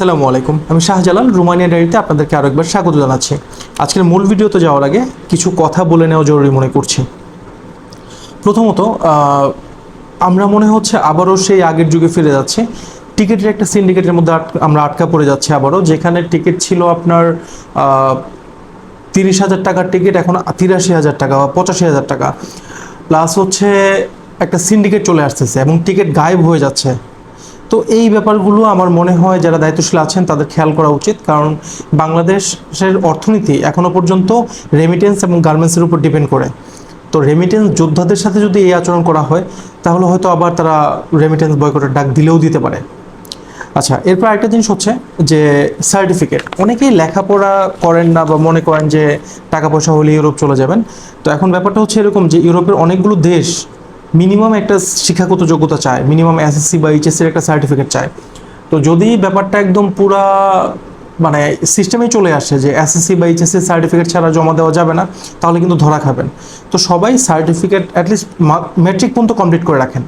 আসসালামু আলাইকুম। আমি শাহজালাল, রুমানিয়া ডায়েরিতে আপনাদেরকে আরও একবার স্বাগত জানাচ্ছি। আজকের মূল ভিডিওতে যাওয়ার আগে কিছু কথা বলে নেওয়া জরুরি মনে করছি। প্রথমত আমরা মনে হচ্ছে আবারও সেই আগের যুগে ফিরে যাচ্ছি। টিকিটের একটা সিন্ডিকেটের মধ্যে আমরা আটকা পড়ে যাচ্ছি আবারও। যেখানে টিকিট ছিল আপনার তিরিশ হাজার টাকার টিকিট, এখন তিরাশি হাজার টাকা বা পঁচাশি হাজার টাকা। প্লাস হচ্ছে একটা সিন্ডিকেট চলে আসতেছে এবং টিকিট গায়েব হয়ে যাচ্ছে। তো এই ব্যাপারগুলো আমার মনে হয় যারা দায়িত্বশীল আছেন তাদের খেয়াল করা উচিত। কারণ বাংলাদেশের অর্থনীতি এখনও পর্যন্ত রেমিটেন্স এবং গার্মেন্টসের উপর ডিপেন্ড করে। তো রেমিটেন্স যোদ্ধাদের সাথে যদি এই আচরণ করা হয়, তাহলে হয়তো আবার তারা রেমিটেন্স বয়কটের ডাক দিলেও দিতে পারে। আচ্ছা এরপর একটা জিনিস হচ্ছে যে সার্টিফিকেট অনেকেই লেখাপড়া করেন না বা মনে করেন যে টাকা পয়সা হলে ইউরোপ চলে যাবেন। তো এখন ব্যাপারটা হচ্ছে এরকম যে ইউরোপের অনেকগুলো দেশ মিনিমাম একটা শিক্ষাগত যোগ্যতা চায়, মিনিমাম এসএসসি বা এইচএসসির একটা সার্টিফিকেট চায়। তো যদি ব্যাপারটা একদম পুরা মানে সিস্টেমে চলে আসে যে এসএসসি বা এইচএসসি সার্টিফিকেট ছাড়া জমা দেওয়া যাবে না, তাহলে কিন্তু ধরা খাবেন। তো সবাই সার্টিফিকেট অ্যাটলিস্ট ম্যাট্রিক পর্যন্ত কমপ্লিট করে রাখেন।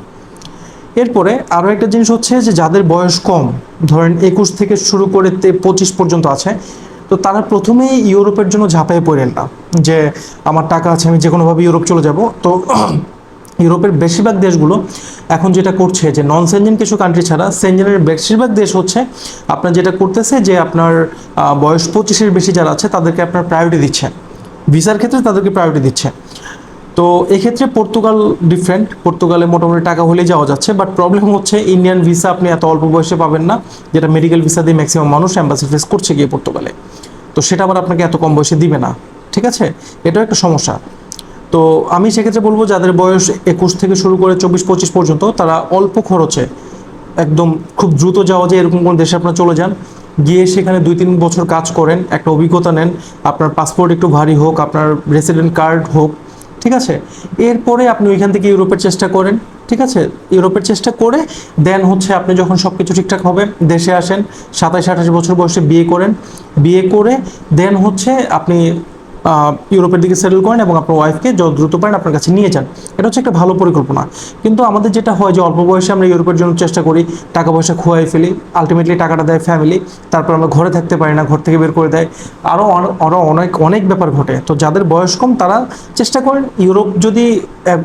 এরপরে আরও একটা জিনিস হচ্ছে যে যাদের বয়স কম, ধরেন একুশ থেকে শুরু করে পঁচিশ পর্যন্ত আছে, তো তারা প্রথমেই ইউরোপের জন্য ঝাঁপায় পড়েন না। যে আমার টাকা আছে, আমি যে কোনোভাবে ইউরোপ চলে যাব। তো ইউরোপের বেশিরভাগ দেশগুলো এখন যেটা করছে যে নন সেঞ্জেন কিছু কান্ট্রি ছাড়া সেঞ্জেনের বেশিরভাগ দেশ হচ্ছে আপনার যেটা করতেছে যে আপনার বয়স পঁচিশের বেশি যারা আছে তাদেরকে আপনার প্রায়োরিটি দিচ্ছে। ভিসার ক্ষেত্রে তাদেরকে প্রায়োরিটি দিচ্ছে। তো এক্ষেত্রে পর্তুগাল ডিফারেন্ট পর্তুগালে মোটামুটি টাকা হলেই যাওয়া যাচ্ছে বাট প্রবলেম হচ্ছে ইন্ডিয়ান ভিসা আপনি এত অল্প বয়সে পাবেন না, যেটা মেডিকেল ভিসা দিয়ে ম্যাক্সিমাম মানুষ অ্যাম্বাসি ফেস করছে গিয়ে পর্তুগালে তো সেটা আবার আপনাকে এত কম বয়সে দিবে না। ঠিক আছে? এটাও একটা সমস্যা। তো আমি সেক্ষেত্রে বলব যাদের বয়স একুশ থেকে শুরু করে চব্বিশ, পঁচিশ পর্যন্ত, তারা অল্প খরচে একদম খুব দ্রুত যাওয়া যায় এরকম কোনো দেশে আপনারা চলে যান। গিয়ে সেখানে দুই, তিন বছর কাজ করেন, একটা অভিজ্ঞতা নেন, আপনার পাসপোর্ট একটু ভারী হোক, আপনার রেসিডেন্ট কার্ড হোক, ঠিক আছে? এরপরে আপনি ওইখান থেকে ইউরোপের চেষ্টা করেন, ঠিক আছে? ইউরোপের চেষ্টা করে দেন হচ্ছে আপনি যখন সব কিছু ঠিকঠাক হবে, দেশে আসেন সাতাশ আঠাশ বছর বয়সে বিয়ে করেন। বিয়ে করে দেন হচ্ছে আপনি ইউরোপের দিকে সেটেল করেন এবং আপনার ওয়াইফকে যত দ্রুত পারেন আপনার কাছে নিয়ে যান। এটা হচ্ছে একটা ভালো পরিকল্পনা। কিন্তু আমাদের যেটা হয় যে অল্প বয়সে আমরা ইউরোপের জন্য চেষ্টা করি, টাকা পয়সা খোয়াই ফেলি আলটিমেটলি টাকাটা দেয় ফ্যামিলি তারপর আমরা ঘরে থাকতে পারি না, ঘর থেকে বের করে দেয়। আরও আরও অনেক অনেক ব্যাপার ঘটে। তো যাদের বয়স কম, তারা চেষ্টা করেন ইউরোপ যদি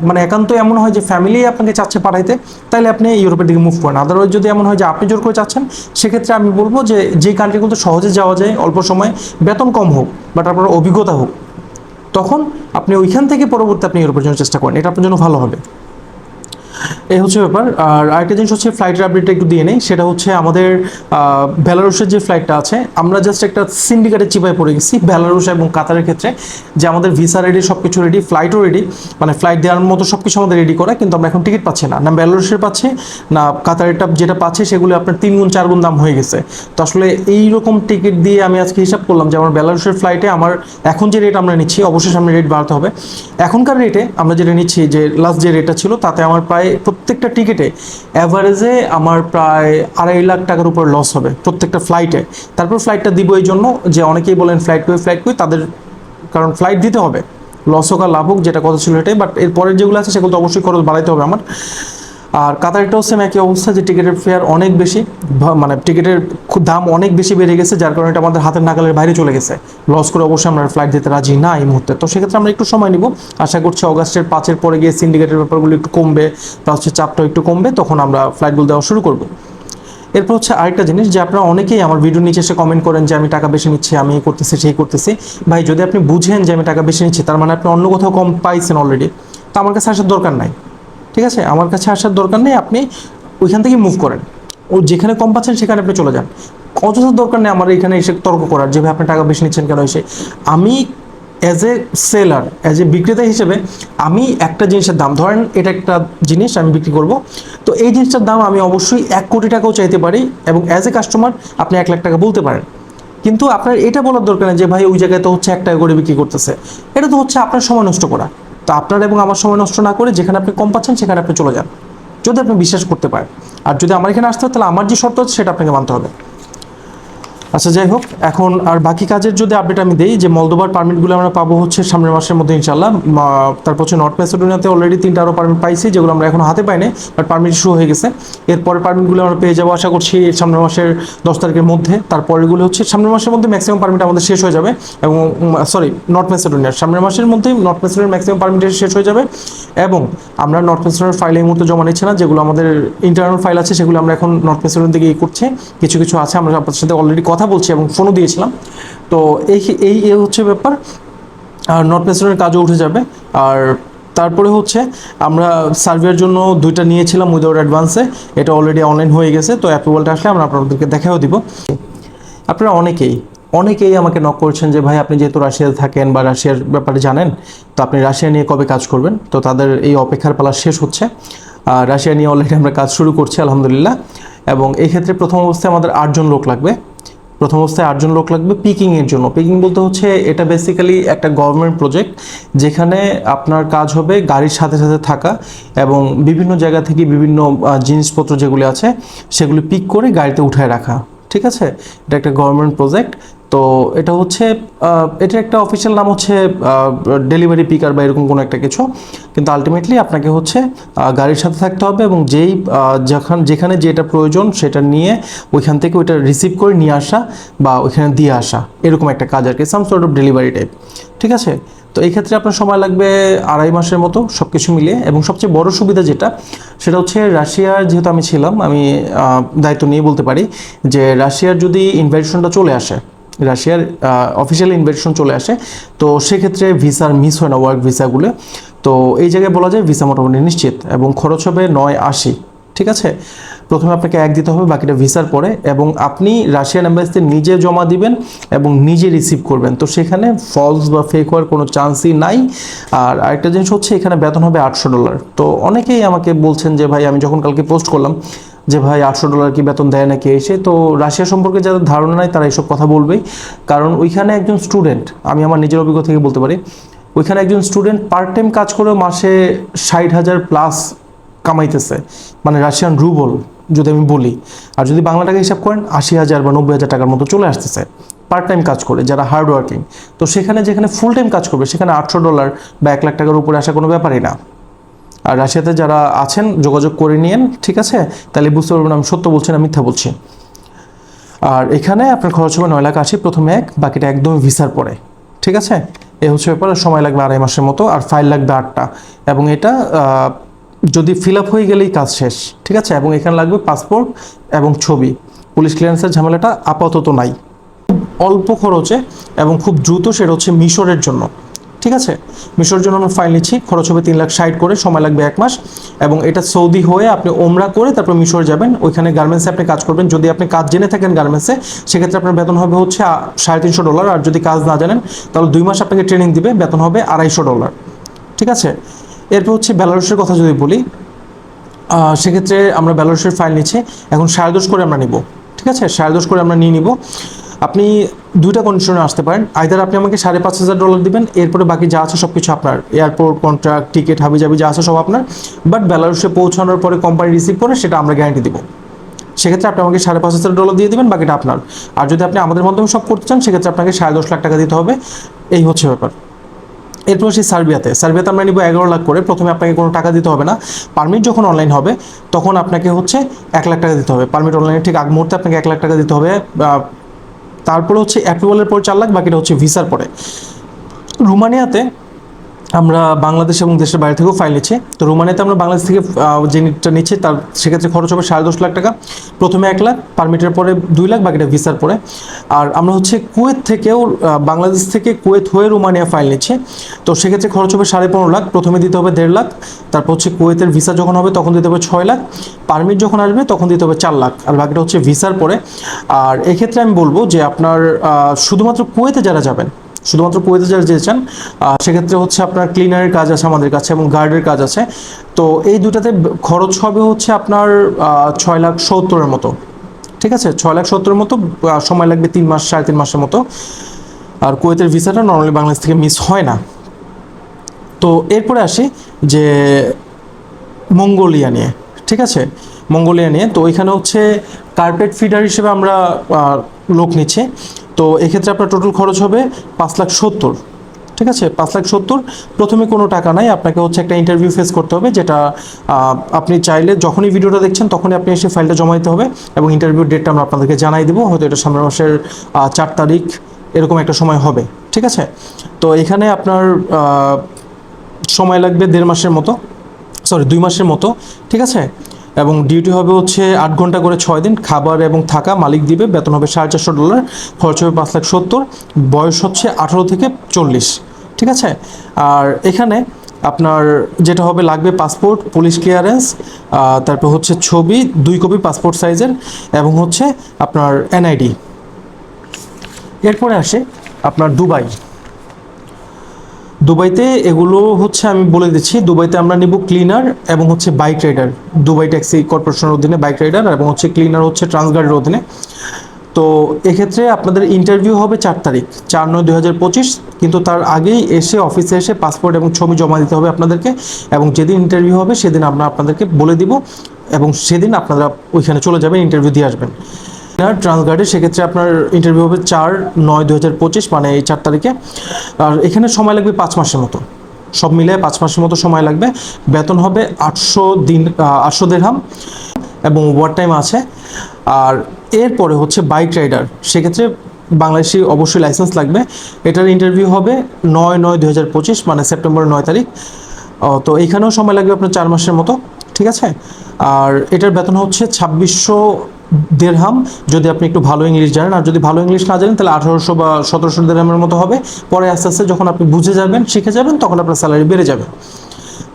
মানে একান্ত এমন হয় যে ফ্যামিলি আপনাকে চাচ্ছে পাঠাইতে তাহলে আপনি ইউরোপের দিকে মুভ করেন। আদারওয়াইজ যদি এমন হয় যে আপনি জোর করে চাচ্ছেন, সেক্ষেত্রে আমি বলব যে যে কান্ট্রিগুলো সহজে যাওয়া যায়, অল্প সময়, বেতন কম হোক। বাট আপনার অভিজ্ঞতা হোক, তখন আপনি ওইখান থেকে পরবর্তী আপনি ইউরোপের জন্য চেষ্টা করেন। এটা আপনার জন্য ভালো হবে। এই হচ্ছে ব্যাপার। আর আরেকটা জিনিস হচ্ছে ফ্লাইটের আপডেটটা একটু দিয়ে নেই। সেটা হচ্ছে আমাদের আহ, বেলারুশের যে ফ্লাইটটা আছে আমরা জাস্ট একটা সিন্ডিকেটের চিপায় পড়ে গেছি বেলারুশ এবং কাতারের ক্ষেত্রে যে আমাদের ভিসা রেডি সব কিছু রেডি ফ্লাইটও রেডি মানে ফ্লাইট দেওয়ার মতো সব কিছু আমাদের রেডি করা কিন্তু আমরা এখন টিকিট পাচ্ছি না। না বেলারুশের পাচ্ছে না কাতারেরটা যেটা পাচ্ছে সেগুলো আপনার তিন গুণ চার গুণ দাম হয়ে গেছে। তো আসলে এই রকম টিকিট দিয়ে আমি আজকে হিসাব করলাম যে আমার বেলারুশের ফ্লাইটে আমার এখন যে রেট আমরা নিচ্ছি অবশ্যই সামনে রেট বাড়াতে হবে। এখনকার রেটে আমরা যেটা নিচ্ছি যে লাস্ট যে রেটটা ছিল তাতে আমার প্রায় প্রত্যেকটা টিকিটে অ্যাভারেজে আমার প্রায় আড়াই লাখ টাকার উপর লস হবে প্রত্যেকটা ফ্লাইটে তারপর ফ্লাইটটা দিব এই জন্য যে অনেকেই বলেন ফ্লাইট কই ফ্লাইট কই তাদের কারণ ফ্লাইট দিতে হবে। লস হোক আর লাভ হোক, যেটা কথা ছিল এটাই বাট এর পরের যেগুলো আছে সেগুলো তো অবশ্যই খরচ বাড়াইতে হবে আমার। আর কাতারটাও সেম একই অবস্থা যে টিকিটের ফেয়ার অনেক বেশি মানে টিকিটের দাম অনেক বেশি বেড়ে গেছে, যার কারণে এটা আমাদের হাতের নাগালের বাইরে চলে গেছে। লস করে অবশ্যই আমরা ফ্লাইট দিতে রাজি না এই মুহূর্তে। তো সেক্ষেত্রে আমরা একটু সময় নিব। আশা করছি অগাস্টের পাঁচের পরে গিয়ে সিন্ডিকেটের ব্যাপারগুলো একটু কমবে তা হচ্ছে চাপটাও একটু কমবে, তখন আমরা ফ্লাইটগুলো দেওয়া শুরু করব। এরপর হচ্ছে আরেকটা জিনিস যে আপনারা অনেকেই আমার ভিডিও নিচে এসে কমেন্ট করেন যে আমি টাকা বেশি নিচ্ছি, আমি করতেছি, সেই করতেছি। ভাই, যদি আপনি বুঝেন যে আমি টাকা বেশি নিচ্ছি, তার মানে আপনি অন্য কোথাও কম পাইছেন অলরেডি তো আমার কাছে আসার দরকার নাই। ঠিক আছে? আমার কাছে আসার দরকার নেই, আপনি ওইখান থেকে মুভ করেন। ও যেখানে কম পাচ্ছেন সেখানে আপনি চলে যান। অযথা দরকার নেই আমার এখানে এসে তর্ক করার যে ভাই আপনি টাকা বেশি নিচ্ছেন কেন এসে। আমি as a seller as a বিক্রেতা হিসেবে আমি একটা জিনিসের দাম, ধরেন এটা একটা জিনিস আমি বিক্রি করব। তো এই জিনিসটার দাম আমি অবশ্যই এক কোটি টাকাও চাইতে পারি এবং অ্যাজ এ কাস্টমার আপনি এক লাখ টাকা বলতে পারেন। কিন্তু আপনার এটা বলার দরকার নেই যে, ভাই, ওই জায়গায় তো হচ্ছে এক টাকা করে বিক্রি করতেছে। এটা তো হচ্ছে আপনার সময় নষ্ট করা। তো আপনার এবং আমার সময় নষ্ট না করে যেখানে আপনি কম পাচ্ছেন, সেখানে আপনি চলে যান। যদি আপনি বিশ্বাস করতে পারেন। আর যদি আমার এখানে আসতে হয়, তাহলে আমার যে শর্ত আছে, সেটা আপনাকে মানতে হবে। আচ্ছা যাই হোক, এখন আর বাকি কাজের যদি আপডেট আমি দিই, যে মলদোবার পারমিটগুলো আমরা পাবো হচ্ছে সামনের মাসের মধ্যে ইনশাল্লাহ তারপর হচ্ছে নর্থ ম্যাসেডোনিয়াতে অলরেডি তিনটা আরও পারমিট পাইছি, যেগুলো আমরা এখন হাতে পাইনি বাট পারমিট শুরু হয়ে গেছে। এরপরে পারমিটগুলো আমরা পেয়ে যাব, আশা করছি সামনের মাসের দশ তারিখের মধ্যে। তারপরেগুলো হচ্ছে সামনের মাসের মধ্যে ম্যাক্সিমাম পারমিট আমাদের শেষ হয়ে যাবে, এবং সরি নর্থ ম্যাসেডোনিয়ার সামনের মাসের মধ্যেই নর্থ ম্যাসেডোনিয়ার ম্যাক্সিমাম পারমিট শেষ হয়ে যাবে, এবং আমরা নর্থ ম্যাসেডোনিয়ার ফাইল এই মুহূর্তে জমা নিচ্ছি না, যেগুলো আমাদের ইন্টারনাল ফাইল আছে, সেগুলো আমরা এখন নর্থ ম্যাসেডোনিয়া থেকে করছি। কিছু কিছু আছে, আমরা আপনাদের সাথে অলরেডি কথা বলছি এবং ফোনও দিয়েছিলাম। তো এই এই হচ্ছে ব্যাপার। আর নর্থ ম্যাসেডোনিয়ার কাজও উঠে যাবে। আর তারপরে হচ্ছে আমরা সার্ভের জন্য দুইটা নিয়েছিলাম উইদাউট অ্যাডভান্সে এটা অলরেডি অনলাইন হয়ে গেছে, তো অ্যাপ্রুভালটা আসলে আমরা আপনাদেরকে দেখাও দিব। আপনারা অনেকেই অনেকেই আমাকে নক করছেন যে, ভাই, আপনি যেহেতু রাশিয়াতে থাকেন বা রাশিয়ার ব্যাপারে জানেন, তো আপনি রাশিয়া নিয়ে কবে কাজ করবেন? তো তাদের এই অপেক্ষার পালা শেষ হচ্ছে। আর রাশিয়া নিয়ে অলরেডি আমরা কাজ শুরু করছি, আলহামদুলিল্লাহ। এবং এই ক্ষেত্রে প্রথম অবস্থায় আমাদের আটজন লোক লাগবে। প্রথম অবস্থায় আটজন লোক লাগবে পিকিংয়ের জন্য। পিকিং বলতে হচ্ছে এটা বেসিক্যালি একটা গভর্নমেন্ট প্রজেক্ট যেখানে আপনার কাজ হবে গাড়ির সাথে সাথে থাকা এবং বিভিন্ন জায়গা থেকে বিভিন্ন জিনিসপত্র যেগুলি আছে সেগুলি পিক করে গাড়িতে উঠায় রাখা। ঠিক আছে? এটা একটা গভর্নমেন্ট প্রজেক্ট তো এটা হচ্ছে এটা একটা অফিসিয়াল নাম হচ্ছে ডেলিভারি পিকার বা এরকম কোনো একটা কিছু। কিন্তু আলটিমেটলি আপনাকে হচ্ছে গাড়ির সাথে থাকতে হবে এবং যেই যখন, যেখানে যেটা প্রয়োজন সেটা নিয়ে ওইখান থেকে ওইটা রিসিভ করে নিয়ে আসা বা ওইখানে দিয়ে আসা। এরকম একটা কাজ আর কি some sort of delivery type ঠিক আছে? তো এই ক্ষেত্রে আপনার সময় লাগবে আড়াই মাসের মতো সব কিছু মিলিয়ে। এবং সবচেয়ে বড় সুবিধা যেটা, সেটা হচ্ছে রাশিয়ার যেহেতু আমি ছিলাম, আমি দায়িত্ব নিয়ে বলতে পারি যে রাশিয়ার যদি ইনভাইটেশনটা চলে আসে, রাশিয়ার অফিসিয়াল ইনভাইটেশন চলে আসে, তো সেক্ষেত্রে ভিসার মিস হয় না ওয়ার্ক ভিসাগুলো। তো এই জায়গায় বলা যায় ভিসা মোটামুটি নিশ্চিত এবং খরচ হবে নয় আশি, ঠিক আছে? প্রথমে আপনাকে এক দিতে হবে, বাকিটা ভিসার পরে, এবং আপনি রাশিয়ান এম্বাসিতে নিজে জমা দিবেন এবং নিজে রিসিভ করবেন। তো সেখানে ফলস বা ফেক হওয়ার কোনো চান্সই নাই। আর আরেকটা জিনিস হচ্ছে, এখানে বেতন হবে আটশো ডলার। তো অনেকেই আমাকে বলছেন যে, ভাই, আমি যখন কালকে পোস্ট করলাম যে, ভাই, আটশো ডলার কি বেতন দেয় নাকি? এসে তো রাশিয়া সম্পর্কে যাদের ধারণা নাই, তারা এইসব কথা বলবেই। কারণ ওইখানে একজন স্টুডেন্ট আমি আমার নিজের অভিজ্ঞতা থেকে বলতে পারি, ওইখানে একজন স্টুডেন্ট পার্ট টাইম কাজ করে মাসে ষাট হাজার প্লাস কামাইতেছে মানে রাশিয়ান রুবল যদি আমি বলি, আর যদি বাংলা টাকা হিসাব করেন, আশি হাজার বা নব্বই হাজার টাকার মতো চলে আসতেছে পার্ট টাইম কাজ করে, যারা হার্ড ওয়ার্কিং তো সেখানে যেখানে ফুল টাইম কাজ করবে, সেখানে আটশো ডলার বা এক লাখ টাকার উপরে আসা কোনো ব্যাপারই না। আর রাশিয়াতে যারা আছেন, যোগাযোগ করে নিয়েন, ঠিক আছে? তাহলে বুঝতে পারবেন আমি সত্য বলছি না মিথ্যা বলছি। আর এখানে আপনার খরচ হবে নয় লাখ আশি, প্রথমে এক, বাকিটা একদমই ভিসার পরে, ঠিক আছে? এ হচ্ছে ব্যাপার সময় লাগবে আড়াই মাসের মতো, আর ফাইল লাগবে আটটা। এবং এটা যদি ফিল আপ হয়ে গেলেই কাজ শেষ, ঠিক আছে? এবং এখানে লাগবে পাসপোর্ট এবং ছবি। পুলিশ ক্লিয়ারেন্সের ঝামেলাটা আপাতত নাই। অল্প খরচে এবং খুব দ্রুত সেটা হচ্ছে মিশরের জন্য, ঠিক আছে? মিশরের জন্য আমরা ফাইল নিচ্ছি, খরচ হবে তিন লাখ ষাট করে, সময় লাগবে এক মাস। এবং এটা সৌদি হয়ে আপনি ওমরা করে তারপর মিশর যাবেন। ওইখানে গার্মেন্টসে আপনি কাজ করবেন। যদি আপনি কাজ জেনে থাকেন গার্মেন্টসে সেক্ষেত্রে আপনার বেতন হবে হচ্ছে সাড়ে তিনশো ডলার। আর যদি কাজ না জানেন, তাহলে দুই মাস আপনাকে ট্রেনিং দিবে, বেতন হবে আড়াইশো ডলার, ঠিক আছে? এরপর হচ্ছে বেলারুসের কথা যদি বলি সেক্ষেত্রে আমরা বেলারুসের ফাইল নিচ্ছি। এখন সারদোষ করে আমরা নিব, ঠিক আছে? সারদোষ করে আমরা নিয়ে নিব। আপনি দুইটা কন্ডিশনে আসতে পারেন। আইদার আপনি আমাকে সাড়ে পাঁচ হাজার ডলার দিবেন, এরপরে বাকি যা আছে সব কিছু আপনার। এয়ারপোর্ট কন্ট্রাক্ট টিকিট হাবি জাবি যা আছে সব আপনার। বাট বেলারুসে পৌঁছানোর পরে কোম্পানি রিসিভ করে সেটা আমরা গ্যারান্টি দিব। সেক্ষেত্রে আপনি আমাকে সাড়ে পাঁচ হাজার ডলার দিয়ে দেবেন, বাকিটা আপনার। আর যদি আপনি আমাদের মাধ্যমে সব করতে চান, সেক্ষেত্রে আপনাকে সাড়ে দশ লাখ টাকা দিতে হবে। এই হচ্ছে ব্যাপার। এরপর হচ্ছে সার্বিয়াতে। সার্বিয়াতে আমরা নিব এগারো লাখ করে। প্রথমে আপনাকে কোনো টাকা দিতে হবে না। পারমিট যখন অনলাইন হবে, তখন আপনাকে হচ্ছে এক লাখ টাকা দিতে হবে। পারমিট অনলাইনে ঠিক আগ মুহূর্তে আপনাকে এক লাখ টাকা দিতে হবে তারপরে হচ্ছে অ্যাপ্রুভালের পর চার লাখ, বাকিটা হচ্ছে ভিসার পরে। রুমানিয়াতে আমরা বাংলাদেশ এবং দেশের বাইরে থেকেও ফাইল নিচ্ছি। তো রোমানিয়াতে আমরা বাংলাদেশ থেকে যে নিটটা নিচ্ছি তার সেক্ষেত্রে খরচ হবে সাড়ে দশ লাখ টাকা। প্রথমে এক লাখ পারমিটের পরে দুই লাখ, বাকিটা ভিসার পরে। আর আমরা হচ্ছে কুয়েত থেকেও বাংলাদেশ থেকে কুয়েত হয়ে রোমানিয়া ফাইল নিচ্ছি। তো সেক্ষেত্রে খরচ হবে সাড়ে পনেরো লাখ, প্রথমে দিতে হবে দেড় লাখ, তারপর হচ্ছে কুয়েতের ভিসা যখন হবে তখন দিতে হবে ছয় লাখ পারমিট যখন আসবে তখন দিতে হবে চার লাখ, আর বাকিটা হচ্ছে ভিসার পরে। আর এক্ষেত্রে আমি বলব যে আপনার শুধুমাত্র কুয়েতে যারা যাবেন শুধুমাত্র কুয়েতে যারা আহ, সেক্ষেত্রে হচ্ছে আপনার ক্লিনারের কাজ আছে আমাদের কাছে এবং গার্ডের কাজ আছে। তো এই দুটাতে খরচ হবে হচ্ছে আপনার ছয় লাখ সত্তরের মতো। ঠিক আছে? ছয় লাখ সত্তরের মতো সময় লাগবে তিন মাস সাড়ে তিন মাসের মতো। আর কুয়েতের ভিসাটা নর্মালি বাংলাদেশ থেকে মিস হয় না। তো এরপরে আসি যে মঙ্গোলিয়া নিয়ে। ঠিক আছে? মঙ্গোলিয়া নিয়ে। তো এখানে হচ্ছে কার্পেট ফিডার হিসেবে আমরা লোক নিচ্ছে। তো এক্ষেত্রে আপনার টোটাল খরচ হবে পাঁচ লাখ সত্তর। ঠিক আছে? পাঁচ লাখ সত্তর। প্রথমে কোনো টাকা নাই, আপনাকে হচ্ছে একটা ইন্টারভিউ ফেস করতে হবে, যেটা আপনি চাইলে যখনই ভিডিওটা দেখছেন, তখনই আপনি এসে ফাইলটা জমা দিতে হবে এবং ইন্টারভিউ ডেটটা আমরা আপনাদেরকে জানাই দেবো। হয়তো এটা সামনের মাসের চার তারিখ এরকম একটা সময় হবে। ঠিক আছে? তো এখানে আপনার সময় লাগবে দেড় মাসের মতো। সরি দুই মাসের মতো। ঠিক আছে? এবং ডিউটি হবে হচ্ছে আট ঘণ্টা করে ছয় দিন। খাবার এবং থাকা মালিক দিবে, বেতন হবে সাড়ে চারশো ডলার খরচ হবে পাঁচ লাখ সত্তর, বয়স হচ্ছে আঠারো থেকে চল্লিশ। ঠিক আছে? আর এখানে আপনার যেটা হবে লাগবে পাসপোর্ট পুলিশ ক্লিয়ারেন্স তারপর হচ্ছে ছবি, দুই কপি পাসপোর্ট সাইজের এবং হচ্ছে আপনার এনআইডি এরপরে আসে আপনার দুবাই। দুবাইতে এগুলো হচ্ছে আমি বলে দিচ্ছি, দুবাইতে আমরা নিব ক্লিনার এবং হচ্ছে বাইক রাইডার দুবাই ট্যাক্সি কর্পোরেশনের অধীনে বাইক রাইডার এবং হচ্ছে ক্লিনার হচ্ছে ট্রান্সগার্ডের অধীনে। তো এক্ষেত্রে আপনাদের ইন্টারভিউ হবে চার তারিখ, চার নয় দুই হাজার পঁচিশ, কিন্তু তার আগেই এসে অফিসে এসে পাসপোর্ট এবং ছবি জমা দিতে হবে আপনাদেরকে এবং যেদিন ইন্টারভিউ হবে সেদিন আমরা আপনাদেরকে বলে দিব এবং সেদিন আপনারা ওইখানে চলে যাবেন ইন্টারভিউ দিয়ে আসবেন। ট্রান্সগার্ডে সেক্ষেত্রে আপনার ইন্টারভিউ হবে চার নয় দু হাজার পঁচিশ মানে এই চার তারিখে। আর এখানে সময় লাগবে পাঁচ মাসের মতো। সব মিলে পাঁচ মাসের মতো সময় লাগবে। বেতন হবে আটশো দিন আটশো দেড়হাম এবং ওভার টাইম আছে। আর এরপরে হচ্ছে বাইক রাইডার সেক্ষেত্রে বাংলাদেশি অবশ্যই লাইসেন্স লাগবে। এটার ইন্টারভিউ হবে নয় নয় দু হাজার পঁচিশ মানে সেপ্টেম্বর নয় তারিখ। তো এইখানেও সময় লাগবে আপনার চার মাসের মতো। ঠিক আছে? আর এটার বেতন হচ্ছে ছাব্বিশশো দেড়হাম। যদি আপনি একটু ভালো ইংলিশ জানেন, আর যদি ভালো ইংলিশ না জানেন, তাহলে আঠারোশো বা সতেরোশো দেড়হামের মতো হবে। পরে আস্তে আস্তে যখন আপনি বুঝে যাবেন, শিখে যাবেন, তখন আপনার স্যালারি বেড়ে যাবে।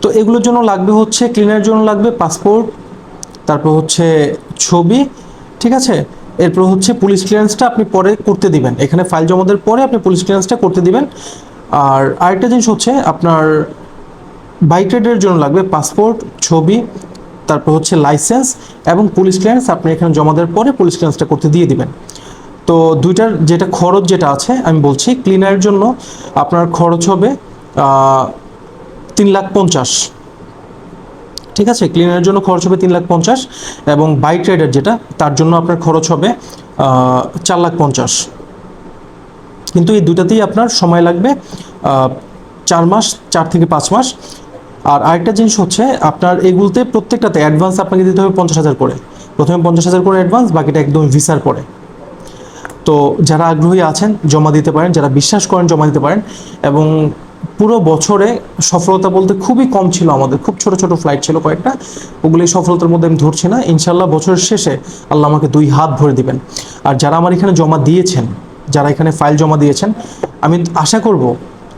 তো এগুলোর জন্য লাগবে হচ্ছে ক্লিনারের জন্য লাগবে পাসপোর্ট তারপর হচ্ছে ছবি, ঠিক আছে? এরপর হচ্ছে পুলিশ ক্লিয়ারেন্সটা আপনি পরে করতে দিবেন। এখানে ফাইল জমা দেওয়ার পরে আপনি পুলিশ ক্লিয়ারেন্সটা করতে দিবেন। আর আরেকটা জিনিস হচ্ছে, আপনার বাইক রাইডের জন্য লাগবে পাসপোর্ট ছবি তারপর হচ্ছে লাইসেন্স এবং পুলিশ ক্লিয়ারেন্স আপনি এখানে জমা দেওয়ার পরে পুলিশ ক্লিয়ারেন্সটা করতে দিয়ে দিবেন। তো দুইটার যেটা খরচ যেটা আছে, আমি বলছি ক্লিনারের জন্য আপনার খরচ হবে তিন লাখ পঞ্চাশ। ঠিক আছে? ক্লিনারের জন্য খরচ হবে তিন লাখ পঞ্চাশ এবং বাইক রাইডার যেটা, তার জন্য আপনার খরচ হবে চার লাখ পঞ্চাশ। কিন্তু এই দুটাতেই আপনার সময় লাগবে চার মাস, চার থেকে পাঁচ মাস। আর আরেকটা জিনিস হচ্ছে, আপনার এগুলোতে প্রত্যেকটাতে অ্যাডভান্স আপনাকে দিতে হবে পঞ্চাশ হাজার করে। প্রথমে পঞ্চাশ হাজার করে অ্যাডভান্স বাকিটা একদম ভিসার পরে। তো যারা আগ্রহী আছেন, জমা দিতে পারেন, যারা বিশ্বাস করেন, জমা দিতে পারেন। এবং পুরো বছরে সফলতা বলতে খুবই কম ছিল আমাদের, খুব ছোট ছোট ফ্লাইট ছিল কয়েকটা। ওগুলো সফলতার মধ্যে আমি ধরছি না। ইনশাল্লাহ বছরের শেষে আল্লাহ আমাকে দুই হাত ভরে দিবেন। আর যারা আমার এখানে জমা দিয়েছেন, যারা এখানে ফাইল জমা দিয়েছেন, আমি আশা করব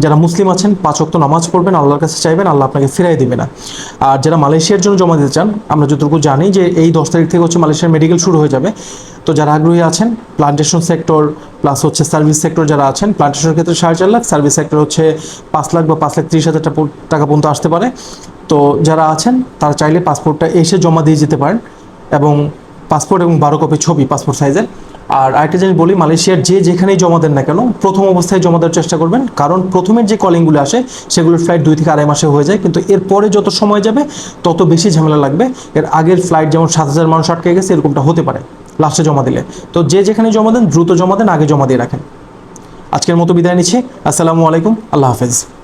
যারা মুসলিম আছেন, পাঁচ ওয়াক্ত নামাজ পড়বেন, আল্লাহর কাছে চাইবেন, আল্লাহ আপনাকে ফিরাই দিবে না। আর যারা মালয়েশিয়ার জন্য জমা দিতে চান, আমরা যতটুকু জানি যে এই দশ তারিখ থেকে হচ্ছে মালয়েশিয়ার মেডিকেল শুরু হয়ে যাবে। তো যারা আগ্রহী আছেন প্লান্টেশন সেক্টর প্লাস হচ্ছে সার্ভিস সেক্টর যারা আছেন প্লান্টেশনের ক্ষেত্রে সাড়ে চার লাখ সার্ভিস সেক্টর হচ্ছে পাঁচ লাখ বা পাঁচ লাখ ত্রিশ হাজার টাকা পর্যন্ত আসতে পারে। তো যারা আছেন, তারা চাইলে পাসপোর্টটা এসে জমা দিয়ে যেতে পারেন এবং পাসপোর্ট এবং বারো কপি ছবি পাসপোর্ট সাইজের আর আরেকটা জিনিস বলি, মালয়েশিয়ার যে যেখানেই জমা দেন না কেন, প্রথম অবস্থায় জমা দেওয়ার চেষ্টা করবেন। কারণ প্রথমের যে কলিংগুলো আসে, সেগুলোর ফ্লাইট দুই থেকে আড়াই মাসে হয়ে যায়। কিন্তু এরপরে যত সময় যাবে, তত বেশি ঝামেলা লাগবে। এর আগের ফ্লাইট যেমন সাত হাজার মানুষ আটকে গেছে, এরকমটা হতে পারে লাস্টে জমা দিলে। তো যে যেখানে জমা দেন, দ্রুত জমা দেন, আগে জমা দিয়ে রাখেন। আজকের মতো বিদায় নিচ্ছি। আসসালামু আলাইকুম, আল্লাহ হাফেজ।